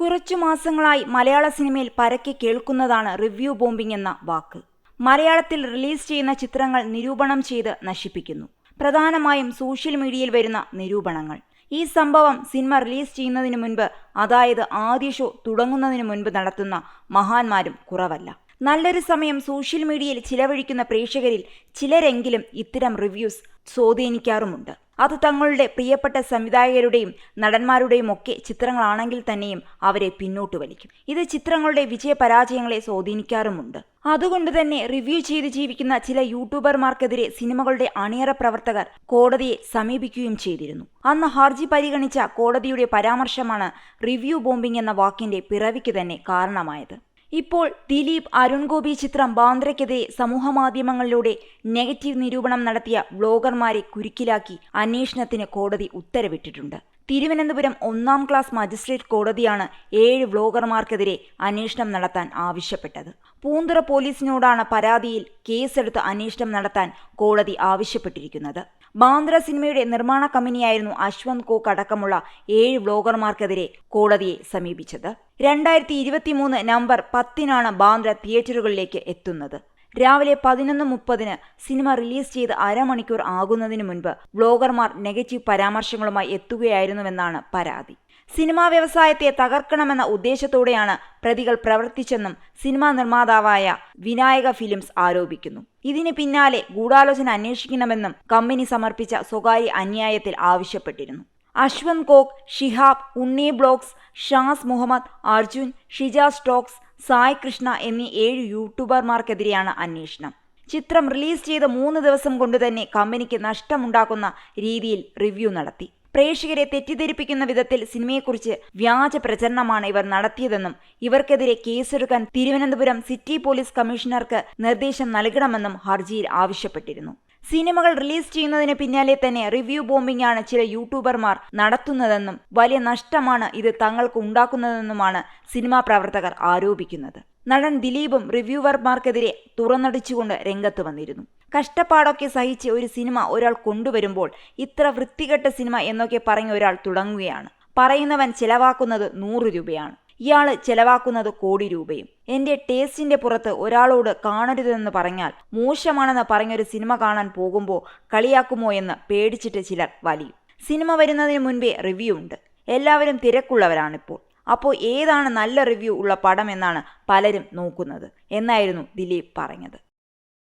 കുറച്ചു മാസങ്ങളായി മലയാള സിനിമയിൽ പരക്കെ കേൾക്കുന്നതാണ് റിവ്യൂ ബോംബിംഗ് എന്ന വാക്ക്. മലയാളത്തിൽ റിലീസ് ചെയ്യുന്ന ചിത്രങ്ങൾ നിരൂപണം ചെയ്ത് നശിപ്പിക്കുന്നു. പ്രധാനമായും സോഷ്യൽ മീഡിയയിൽ വരുന്ന നിരൂപണങ്ങൾ. ഈ സംഭവം സിനിമ റിലീസ് ചെയ്യുന്നതിന് മുൻപ് അതായത് ആദ്യ ഷോ തുടങ്ങുന്നതിന് മുൻപ് നടത്തുന്ന മഹാന്മാരും കുറവല്ല. നല്ലൊരു സമയം സോഷ്യൽ മീഡിയയിൽ ചിലവഴിക്കുന്ന പ്രേക്ഷകരിൽ ചിലരെങ്കിലും ഇത്തരം റിവ്യൂസ് സ്വാധീനിക്കാറുമുണ്ട്. അത് തങ്ങളുടെ പ്രിയപ്പെട്ട സംവിധായകരുടെയും നടന്മാരുടെയും ഒക്കെ ചിത്രങ്ങളാണെങ്കിൽ തന്നെയും അവരെ പിന്നോട്ട് വലിക്കും. ഇത് ചിത്രങ്ങളുടെ വിജയപരാജയങ്ങളെ സ്വാധീനിക്കാറുമുണ്ട്. അതുകൊണ്ട് തന്നെ റിവ്യൂ ചെയ്ത് ജീവിക്കുന്ന ചില യൂട്യൂബർമാർക്കെതിരെ സിനിമകളുടെ അണിയറ പ്രവർത്തകർ കോടതിയെ സമീപിക്കുകയും ചെയ്തിരുന്നു. അന്ന് ഹർജി പരിഗണിച്ച കോടതിയുടെ പരാമർശമാണ് റിവ്യൂ ബോംബിംഗ് എന്ന വാക്കിന്റെ പിറവിക്ക് തന്നെ കാരണമായത്. ഇപ്പോൾ ദിലീപ് അരുൺ ഗോപി ചിത്രം ബാന്ദ്രയ്ക്കെതിരെ സമൂഹമാധ്യമങ്ങളിലൂടെ നെഗറ്റീവ് നിരൂപണം നടത്തിയ വ്ലോഗർമാരെ കുരുക്കിലാക്കി അന്വേഷണത്തിന് കോടതി ഉത്തരവിട്ടിട്ടുണ്ട്. തിരുവനന്തപുരം ഒന്നാം ക്ലാസ് മജിസ്ട്രേറ്റ് കോടതിയാണ് ഏഴ് വ്ലോഗർമാർക്കെതിരെ അന്വേഷണം നടത്താൻ ആവശ്യപ്പെട്ടത്. പൂന്തുറ പോലീസിനോടാണ് പരാതിയിൽ കേസെടുത്ത് അന്വേഷണം നടത്താൻ കോടതി ആവശ്യപ്പെട്ടിരിക്കുന്നത്. ബാന്ദ്ര സിനിമയുടെ നിർമ്മാണ കമ്പനിയായിരുന്നു അശ്വന്ത് കോക്ക് അടക്കമുള്ള ഏഴ് വ്ലോഗർമാർക്കെതിരെ കോടതിയെ സമീപിച്ചത്. രണ്ടായിരത്തി ഇരുപത്തിമൂന്ന് നവംബർ പത്തിനാണ് ബാന്ദ്ര തിയേറ്ററുകളിലേക്ക് എത്തുന്നത്. രാവിലെ പതിനൊന്ന് മുപ്പതിന് സിനിമ റിലീസ് ചെയ്ത് അരമണിക്കൂർ ആകുന്നതിന് മുൻപ് വ്ലോഗർമാർ നെഗറ്റീവ് പരാമർശങ്ങളുമായി എത്തുകയായിരുന്നുവെന്നാണ് പരാതി. സിനിമാ വ്യവസായത്തെ തകർക്കണമെന്ന ഉദ്ദേശത്തോടെയാണ് പ്രതികൾ പ്രവർത്തിച്ചെന്നും സിനിമാ നിർമ്മാതാവായ വിനായക ഫിലിംസ് ആരോപിക്കുന്നു. ഇതിന് പിന്നാലെ ഗൂഢാലോചന അന്വേഷിക്കണമെന്നും കമ്പനി സമർപ്പിച്ച സ്വകാര്യ അന്യായത്തിൽ ആവശ്യപ്പെട്ടിരുന്നു. അശ്വന്ത് കോക്ക് ഷിഹാബ് ഉണ്ണി ബ്ലോക്സ് ഷാസ് മുഹമ്മദ് അർജുൻ ഷിജ സ്റ്റോക്സ് സായ് കൃഷ്ണ എന്നീ ഏഴ് യൂട്യൂബർമാർക്കെതിരെയാണ് അന്വേഷണം. ചിത്രം റിലീസ് ചെയ്ത മൂന്ന് ദിവസം കൊണ്ട് തന്നെ കമ്പനിക്ക് നഷ്ടമുണ്ടാക്കുന്ന രീതിയിൽ റിവ്യൂ നടത്തി. പ്രേക്ഷകരെ തെറ്റിദ്ധരിപ്പിക്കുന്ന വിധത്തിൽ സിനിമയെക്കുറിച്ച് വ്യാജ പ്രചരണമാണ് ഇവർ നടത്തിയതെന്നും ഇവർക്കെതിരെ കേസെടുക്കാൻ തിരുവനന്തപുരം സിറ്റി പോലീസ് കമ്മീഷണർക്ക് നിർദ്ദേശം നൽകണമെന്നും ഹർജിയിൽ ആവശ്യപ്പെട്ടിരുന്നു. സിനിമകൾ റിലീസ് ചെയ്യുന്നതിന് പിന്നാലെ തന്നെ റിവ്യൂ ബോംബിംഗ് ആണ് ചില യൂട്യൂബർമാർ നടത്തുന്നതെന്നും വലിയ നഷ്ടമാണ് ഇത് തങ്ങൾക്ക് ഉണ്ടാക്കുന്നതെന്നുമാണ് സിനിമാ പ്രവർത്തകർ ആരോപിക്കുന്നത്. നടൻ ദിലീപും റിവ്യൂവർമാർക്കെതിരെ തുറന്നടിച്ചുകൊണ്ട് രംഗത്ത് വന്നിരുന്നു. കഷ്ടപ്പാടൊക്കെ സഹിച്ച് ഒരു സിനിമ ഒരാൾ കൊണ്ടുവരുമ്പോൾ ഇത്ര വൃത്തികെട്ട സിനിമ എന്നൊക്കെ പറഞ്ഞ ഒരാൾ തുടങ്ങുകയാണ്. പറയുന്നവൻ ചെലവാക്കുന്നത് നൂറ് രൂപയാണ്. ഇയാൾ ചെലവാക്കുന്നത് കോടി രൂപയും. എന്റെ ടേസ്റ്റിന്റെ പുറത്ത് ഒരാളോട് കാണരുതെന്ന് പറഞ്ഞാൽ മോശമാണെന്ന് പറഞ്ഞൊരു സിനിമ കാണാൻ പോകുമ്പോൾ കളിയാക്കുമോ എന്ന് പേടിച്ചിട്ട് ചിലർ വലിയും. സിനിമ വരുന്നതിന് മുൻപേ റിവ്യൂ ഉണ്ട്. എല്ലാവരും തിരക്കുള്ളവരാണിപ്പോൾ. അപ്പോൾ ഏതാണ് നല്ല റിവ്യൂ ഉള്ള പടം എന്നാണ് പലരും നോക്കുന്നത്. എന്നായിരുന്നു ദിലീപ് പറഞ്ഞത്.